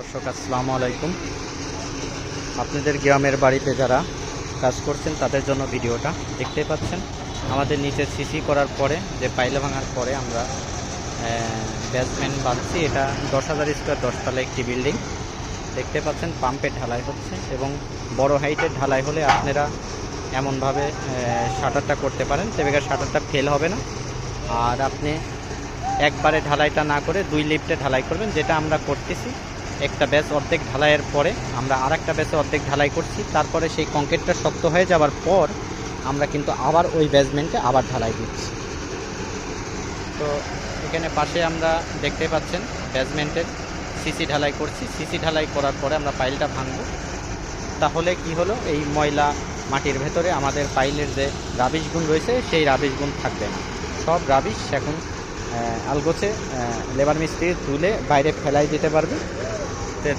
দর্শক, আসসালামু আলাইকুম। আপনাদের গ্রামের বাড়িতে যারা কাজ করছেন, তাদের জন্য ভিডিওটা দেখতে পাচ্ছেন। আমাদের নিচে সিসি করার পরে, যে পাইলে ভাঙার পরে আমরা ব্যাসমেন্ট বাঁধছি। এটা দশ হাজার স্কোয়ার দশতলা একটি বিল্ডিং দেখতে পাচ্ছেন পাম্পের ঢালাই হচ্ছে এবং বড় হাইটের ঢালাই হলে আপনারা এমনভাবে শাটারটা করতে পারেন। সেবেকার শাটারটা ফেল হবে না। আর আপনি একবারে ঢালাইটা না করে দুই লিফটে ঢালাই করবেন, যেটা আমরা করতেছি। একটা ব্যাস অর্ধেক ঢালাইয়ের পরে আমরা আর একটা ব্যাসে অর্ধেক ঢালাই করছি। তারপরে সেই কংক্রিটটা শক্ত হয়ে যাওয়ার পর আমরা কিন্তু আবার ওই বেসমেন্টে আবার ঢালাই দিচ্ছি তো এখানে পাশে আমরা দেখতে পাচ্ছেন বেসমেন্টের সিসি ঢালাই করছি। সিসি ঢালাই করার পরে আমরা পাইলটা ভাঙবো। তাহলে কি হলো? এই ময়লা মাটির ভেতরে আমাদের পাইলের যে রাবিশ গুণ রয়েছে, সেই রাবিশ গুণ থাকবে না। সব রাবিশ এখন আলগোছে লেবার মিস্ত্রি তুলে বাইরে ফেলাই দিতে পারবে।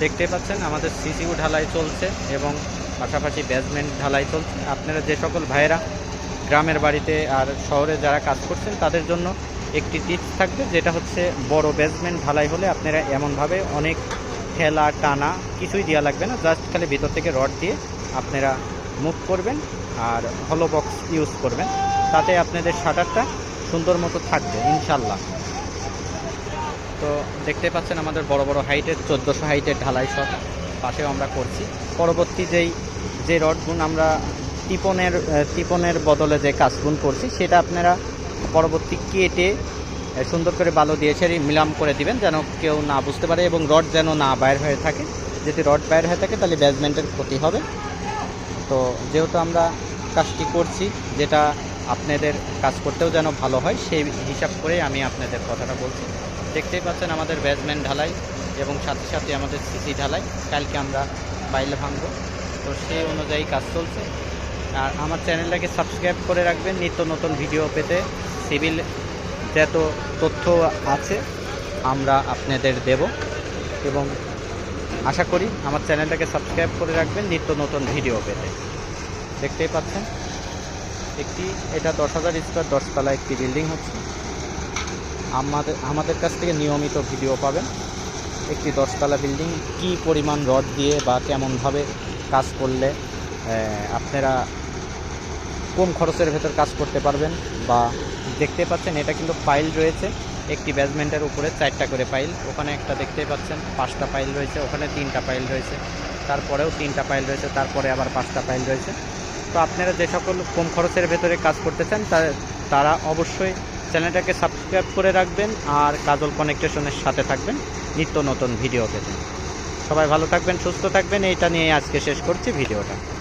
দেখতে পাচ্ছেন আমাদের সিসিউ ঢালাই চলছে এবং পাশাপাশি বেসমেন্ট ঢালাই চলছে। আপনারা যে সকল ভাইয়েরা গ্রামের বাড়িতে আর শহরে যারা কাজ করছেন, তাদের জন্য একটি টিপস থাকবে, যেটা হচ্ছে বড় বেসমেন্ট ঢালাই হলে আপনারা এমনভাবে অনেক ঠেলা, টানা কিছুই দেওয়া লাগবে না জাস্ট খালি ভিতর থেকে রড দিয়ে আপনারা মুভ করবেন আর হলো বক্স ইউজ করবেন। তাতে আপনাদের শাটারটা সুন্দর মতো থাকবে ইনশাল্লাহ তো দেখতে পাচ্ছেন আমাদের বড় বড় হাইটের, চোদ্দোশো হাইটের ঢালাই সব পাশেও আমরা করছি। পরবর্তী যেই, যে রডগুন আমরা টিপনের টিপনের বদলে যে কাজগুন করছি, সেটা আপনারা পরবর্তী কেটে সুন্দর করে বালু দিয়ে সেরি মিলাম করে দিবেন যেন কেউ না বুঝতে পারে এবং রড যেন না বাইর হয়ে থাকে। যদি রড বাইর হয়ে থাকে, তাহলে ব্যাসমেন্টের ক্ষতি হবে। তো যেহেতু আমরা কাজটি করছি, যেটা আপনাদের কাজ করতেও যেন ভালো হয়, সেই হিসাব করে আমি আপনাদের কথাটা বলছি। দেখতেই পাচ্ছেন আমাদের বেসমেন্ট ঢালাই এবং সাথে সাথে আমাদের সিসি ঢালাই। কালকে আমরা বাইলে ভাঙবো। তো সেই অনুযায়ী কাজ চলছে। আর আমার চ্যানেলটাকে সাবস্ক্রাইব করে রাখবেন নিত্য নতুন ভিডিও পেতে। সিভিল যত তথ্য আছে আমরা আপনাদের দেব। এবং আশা করি আমার চ্যানেলটাকে সাবস্ক্রাইব করে রাখবেন নিত্য নতুন ভিডিও পেতে। দেখতেই পাচ্ছেন, একটি, এটা দশ হাজার স্কোয়ার দশতলা একটি বিল্ডিং হচ্ছে। আমাদের আমাদের কাছ থেকে নিয়মিত ভিডিও পাবেন। একটি দশতলা বিল্ডিং, কি পরিমাণ রড দিয়ে বা কেমনভাবে কাজ করলে আপনারা কম খরচের ভেতর কাজ করতে পারবেন বা দেখতে পাচ্ছেন, এটা কিন্তু পাইল রয়েছে। একটি বেসমেন্টের উপরে চারটা করে পাইল। ওখানে একটা দেখতে পাচ্ছেন, পাঁচটা পাইল রয়েছে, ওখানে তিনটা পাইল রয়েছে। তারপরেও তিনটা পাইল রয়েছে, তারপরে আবার পাঁচটা পাইল রয়েছে। তো আপনারা যে সকল কম খরচের ভেতরে কাজ করতে চান তারা অবশ্যই চ্যানেলটাকে সাবস্ক্রাইব করে রাখবেন আর কাজল কনেকটেশনের সাথে থাকবেন। নিত্য নতুন ভিডিও পেতে। সবাই ভালো থাকবেন, সুস্থ থাকবেন, এইটা নিয়ে আজকে শেষ করছি ভিডিওটা।